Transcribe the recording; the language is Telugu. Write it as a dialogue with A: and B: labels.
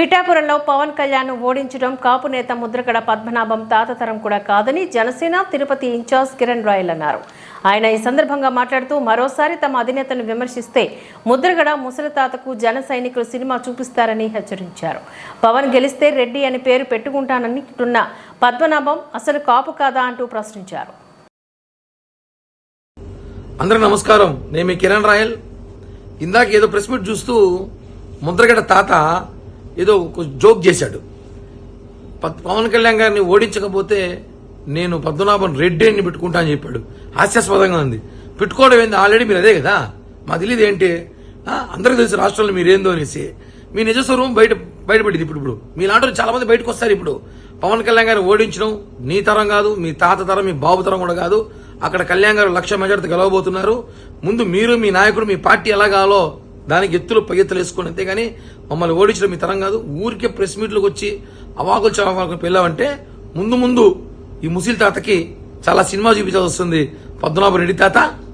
A: పిఠాపురంలో పవన్ కళ్యాణ్ ఓడించడం కాపు నేత ముద్రగడ పద్మనాభం తాతతరం కూడా కాదని జనసేన తిరుపతి ఇన్ఛార్జ్ కిరణ్ రాయల్ అన్నారు. ఆయన ఈ సందర్భంగా మాట్లాడుతూ మరోసారి తమ అధినేతను విమర్శిస్తే ముద్రగడ ముసలి తాతకు జన సైనికులు సినిమా చూపిస్తారని హెచ్చరించారు. పవన్ గెలిస్తే రెడ్డి అని పేరు పెట్టుకుంటానని అంటున్న పద్మనాభం అసలు కాపు కాదా అంటూ ప్రశ్నించారు.
B: అందరూ నమస్కారం. నేను కిరణ్ రాయల్. ఇందాక ఏదో ప్రెస్ మీట్ చూస్తూ ముద్రగడ తాత ఏదో ఒక జోక్ చేశాడు. పద్- పవన్ కళ్యాణ్ గారిని ఓడించకపోతే నేను పద్మనాభం రెడ్డి అని పెట్టుకుంటా అని చెప్పాడు. హాస్యాస్పదంగా ఉంది. పెట్టుకోవడం ఏంది? ఆల్రెడీ మీరు అదే కదా? మా తెలియదు ఏంటి? ఆ, అందరికీ తెలుసు రాష్ట్రంలో మీరేందో అనేసి. మీ నిజస్వరూపం బయట బయటపడింది ఇప్పుడు ఇప్పుడు. మీలాంటి వాళ్ళు చాలా మంది బయటకు వస్తారు ఇప్పుడు. పవన్ కళ్యాణ్ గారిని ఓడించడం నీ తరం కాదు మీ తాత తరం మీ బాబు తరం కూడా కాదు. అక్కడ కళ్యాణ్ గారు లక్ష మెజార్టీ గెలవబోతున్నారు. ముందు మీరు మీ నాయకుడు మీ పార్టీ ఎలా కావాలో దానికి ఎత్తులు పగెత్తులు వేసుకోండి అంతేగాని మమ్మల్ని ఓడించడం మీ తరం కాదు. ఊరికే ప్రెస్ మీట్లకు వచ్చి అవాకులు చవాకులు వెళ్ళామంటే ముందు ముందు ఈ ముసిల్ తాతకి చాలా సినిమా చూపించాల్సి వస్తుంది. పద్మనాభ రెడ్డి తాత.